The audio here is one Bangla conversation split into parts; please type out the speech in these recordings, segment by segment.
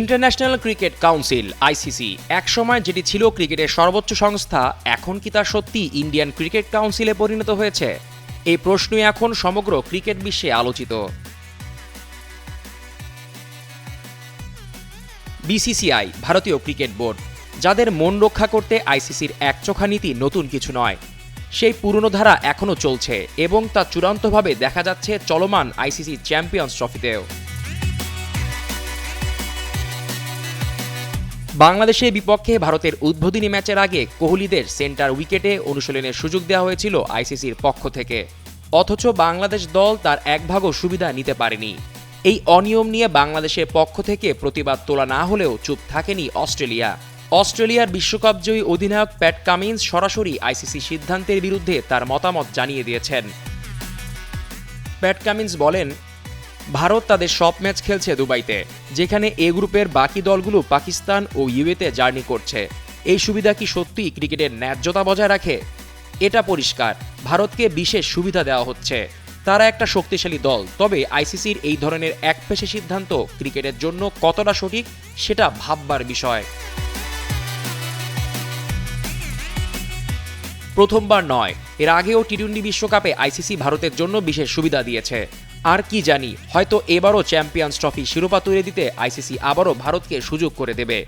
ইন্টারন্যাশনাল ক্রিকেট কাউন্সিল আইসিসি একসময় যেটি ছিল ক্রিকেটের সর্বোচ্চ সংস্থা, এখন কি তা সত্যি ইন্ডিয়ান ক্রিকেট কাউন্সিলে পরিণত হয়েছে? এই প্রশ্নই এখন সমগ্র ক্রিকেট বিশ্বে আলোচিত। বিসিসিআই ভারতীয় ক্রিকেট বোর্ড, যাদের মন রক্ষা করতে আইসিসির একচোখা নীতি নতুন কিছু নয়। সেই পুরনো ধারা এখনও চলছে এবং তা চূড়ান্তভাবে দেখা যাচ্ছে চলমান আইসিসি চ্যাম্পিয়ন্স ট্রফিতেও। বাংলাদেশের বিপক্ষে ভারতের উদ্বোধনী ম্যাচের আগে কোহলিদের সেন্টার উইকেটে অনুশীলনের সুযোগ দেওয়া হয়েছিল আইসিসির পক্ষ থেকে। অথচ বাংলাদেশ দল তার এক ভাগও সুবিধা নিতে পারেনি। এই অনিয়ম নিয়ে বাংলাদেশের পক্ষ থেকে প্রতিবাদ তোলা না হলেও চুপ থাকেনি অস্ট্রেলিয়া। অস্ট্রেলিয়ার বিশ্বকাপ জয়ী অধিনায়ক প্যাট কামিন্স সরাসরি আইসিসি সিদ্ধান্তের বিরুদ্ধে তার মতামত জানিয়ে দিয়েছেন। প্যাট কামিন্স বলেন ভারত তাদের সব ম্যাচ খেলছে দুবাইতে, যেখানে এ গ্রুপের বাকি দলগুলো পাকিস্তান ও ইউএতে জার্নি করছে। এই সুবিধা কি সত্যিই ক্রিকেটের ন্যায্যতা বজায় রাখে? এটা পরিষ্কার। ভারতকে বিশেষ সুবিধা দেওয়া হচ্ছে। তারা একটা শক্তিশালী দল, তবে আইসিসির এই ধরনের একপেশে সিদ্ধান্ত ক্রিকেটের জন্য কতটা সঠিক, সেটা ভাববার বিষয়। প্রথমবার নয় এর আগেও টি টোয়েন্টি বিশ্বকাপে আইসিসি ভারতের জন্য বিশেষ সুবিধা দিয়েছে। আর কি জানি, হয়তো এবারও চ্যাম্পিয়ন্স ট্রফি শিরোপা তুলে দিতে আইসিসি আবারও ভারতকে সুযোগ করে দেবে।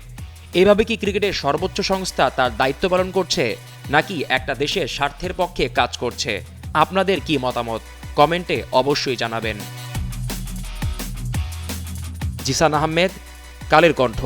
এভাবে কি ক্রিকেটের সর্বোচ্চ সংস্থা তার দায়িত্ব পালন করছে, নাকি একটা দেশের স্বার্থের পক্ষে কাজ করছে? আপনাদের কি মতামত? কমেন্টে অবশ্যই জানাবেন। জিসান আহমেদ, কালের কণ্ঠ।